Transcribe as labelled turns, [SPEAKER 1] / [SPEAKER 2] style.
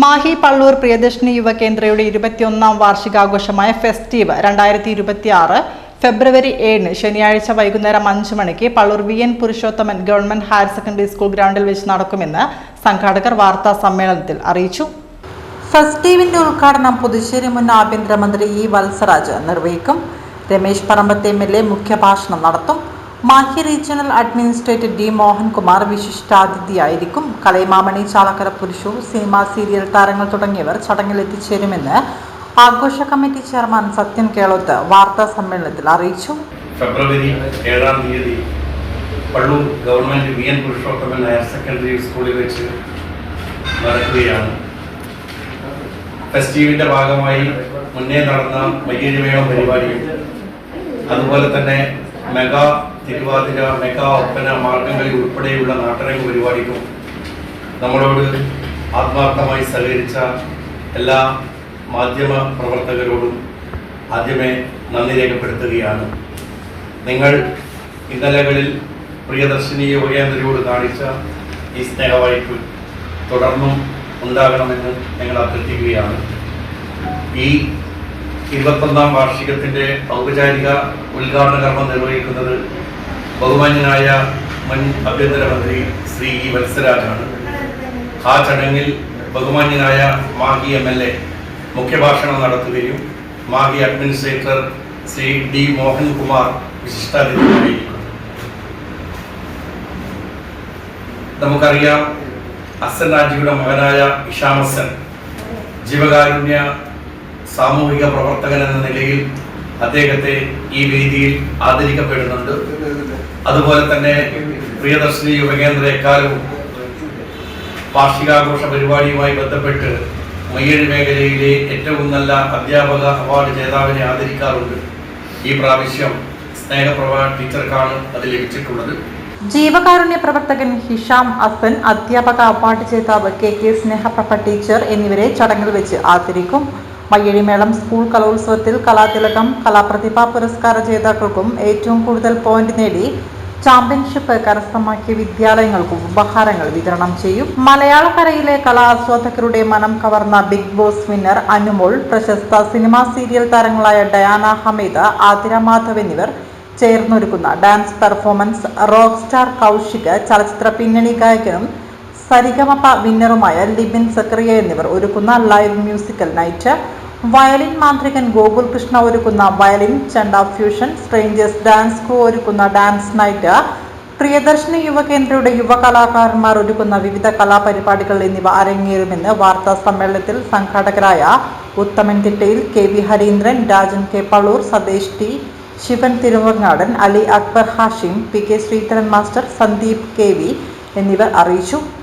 [SPEAKER 1] മാഹി പള്ളൂർ പ്രിയദർശിനി യുവകേന്ദ്രയുടെ ഇരുപത്തിയൊന്നാം വാർഷികാഘോഷമായ ഫെസ്റ്റീവ് രണ്ടായിരത്തി ഇരുപത്തി ആറ് ഫെബ്രുവരി ഏഴിന് ശനിയാഴ്ച വൈകുന്നേരം അഞ്ച് മണിക്ക് Pallur V N Purushothaman government higher secondary school ഗ്രൗണ്ടിൽ വെച്ച് നടക്കുമെന്ന് സംഘാടകർ വാർത്താ സമ്മേളനത്തിൽ അറിയിച്ചു. ഫെസ്റ്റീവിന്റെ ഉദ്ഘാടനം പുതുശ്ശേരി മുൻ ആഭ്യന്തരമന്ത്രി ഇ വത്സരാജ് നിർവഹിക്കും. Ramesh Parambath M L A മുഖ്യഭാഷണം നടത്തും. Mahe regional administrator D Mohankumar വിശിഷ്ടാതിഥിയായിരിക്കും. Kalaimamani Chalakkara Purushu cinema serial താരങ്ങൾ തുടങ്ങിയവർ ചടങ്ങിൽ എത്തിച്ചേരുമെന്ന് ആഘോഷ കമ്മിറ്റി ചെയർമാൻ സത്യൻ കേളോത്ത് വാർത്താ സമ്മേളനത്തിൽ അറിയിച്ചു.
[SPEAKER 2] ഫെബ്രുവരി ഏഴാം തീയതി Pallur government V N Purushothaman higher secondary സ്കൂളിൽ വെച്ച് നടക്കുകയാണ്. ഫെസ്റ്റീവിന്റെ ഭാഗമായി മുന്നേ നടന്ന മയ്യഴിമേളം പരിപാടിയും അതുപോലെ തന്നെ മെഗാ തിരുവാതിര മെഗാ ഒപ്പന മാർഗംകളി ഉൾപ്പെടെയുള്ള നാട്ടരങ്ങ് പരിപാടിക്കും നമ്മളോട് ആത്മാർത്ഥമായി സഹകരിച്ച എല്ലാ മാധ്യമ പ്രവർത്തകരോടും ആദ്യമേ നന്ദി രേഖപ്പെടുത്തുകയാണ്. നിങ്ങൾ ഇന്നലകളിൽ പ്രിയദർശിനി യോഗേന്ദ്രയോട് കാണിച്ച ഈ സ്നേഹവായ്പ് തുടർന്നും ഉണ്ടാകണമെന്ന് ഞങ്ങൾ അഭ്യർത്ഥിക്കുകയാണ്. ഈ ഇരുപത്തൊന്നാം വാർഷികത്തിന്റെ ഔപചാരിക ഉദ്ഘാടന കർമ്മം നിർവഹിക്കുന്നത് ബഹുമാന്യനായ മുൻ ആഭ്യന്തരമന്ത്രി ശ്രീ ഇ വത്സരാജാണ് ആ ചടങ്ങിൽ ബഹുമാന്യനായ മാഹി എം എൽ എ മുഖ്യഭാഷണം നടത്തുകയും മാഹി അഡ്മിനിസ്ട്രേറ്റർ ശ്രീ ഡി മോഹൻകുമാർ വിശിഷ്ടാതിഥിയായിരിക്കും നമുക്കറിയാം അസൻ രാജിയുടെ മകനായ ഇഷാമസൻ ജീവകാരുണ്യ സാമൂഹിക പ്രവർത്തകൻ എന്ന നിലയിൽ അദ്ദേഹത്തെ ഈ വേദിയിൽ ആദരിക്കപ്പെടുന്നുണ്ട്. അതുപോലെ തന്നെ പ്രിയദർശിനി യുവകേന്ദ്ര എക്കാലവും വാർഷികാഘോഷ പരിപാടിയുമായി ബന്ധപ്പെട്ട് മയ്യഴി മേഖലയിലെ ഏറ്റവും നല്ല അധ്യാപക അവാർഡ് ജേതാവിനെ ആദരിക്കാറുണ്ട്. ഈ പ്രാവശ്യം സ്നേഹപ്രഭ ടീച്ചർക്കാണ് അത് ലഭിച്ചിട്ടുള്ളത്.
[SPEAKER 1] ജീവകാരുണ്യ പ്രവർത്തകൻ ഹിഷാം അസൻ അധ്യാപക അവാർഡ് ജേതാവ് കെ കെ സ്നേഹപ്രഭ ടീച്ചർ എന്നിവരെ ചടങ്ങിൽ വെച്ച് ആദരിക്കും. മയ്യഴിമേളം സ്കൂൾ കലോത്സവത്തിൽ കലാതിലകം കലാപ്രതിഭ പുരസ്കാര ജേതാക്കൾക്കും ഏറ്റവും കൂടുതൽ പോയിന്റ് നേടി ചാമ്പ്യൻഷിപ്പ് കരസ്ഥമാക്കിയ വിദ്യാലയങ്ങൾക്കും ഉപഹാരങ്ങൾ വിതരണം ചെയ്യും. മലയാള കരയിലെ കലാസ്വാദകരുടെ മനം കവർന്ന ബിഗ് ബോസ് വിന്നർ അനുമോൾ പ്രശസ്ത സിനിമാ സീരിയൽ താരങ്ങളായ ഡയാന ഹമീദ ആതിര മാധവ് എന്നിവർ ചേർന്നൊരുക്കുന്ന dance performance rock star Kaushik ചലച്ചിത്ര പിന്നണി ഗായകനും സരിഗമപ വിന്നറുമായ ലിബിൻ സക്രിയ എന്നിവർ ഒരുക്കുന്ന ലൈവ് മ്യൂസിക്കൽ നൈറ്റ് വയലിൻ മാന്ത്രികൻ ഗോകുൽ കൃഷ്ണ ഒരുക്കുന്ന violin ചണ്ട fusion strangers dance co ഒരുക്കുന്ന ഡാൻസ് നൈറ്റ് പ്രിയദർശിനി യുവകേന്ദ്രയുടെ യുവകലാകാരന്മാർ ഒരുക്കുന്ന വിവിധ കലാപരിപാടികൾ എന്നിവ അരങ്ങേറുമെന്ന് വാർത്താ സമ്മേളനത്തിൽ സംഘാടകരായ Uthaman Thittayil K V Harindran Rajan K Pallur Satheesh T Shivan Thiruvangadan Ali Akbar Hashim P K Sreedharan master Sandeep K V എന്നിവർ അറിയിച്ചു.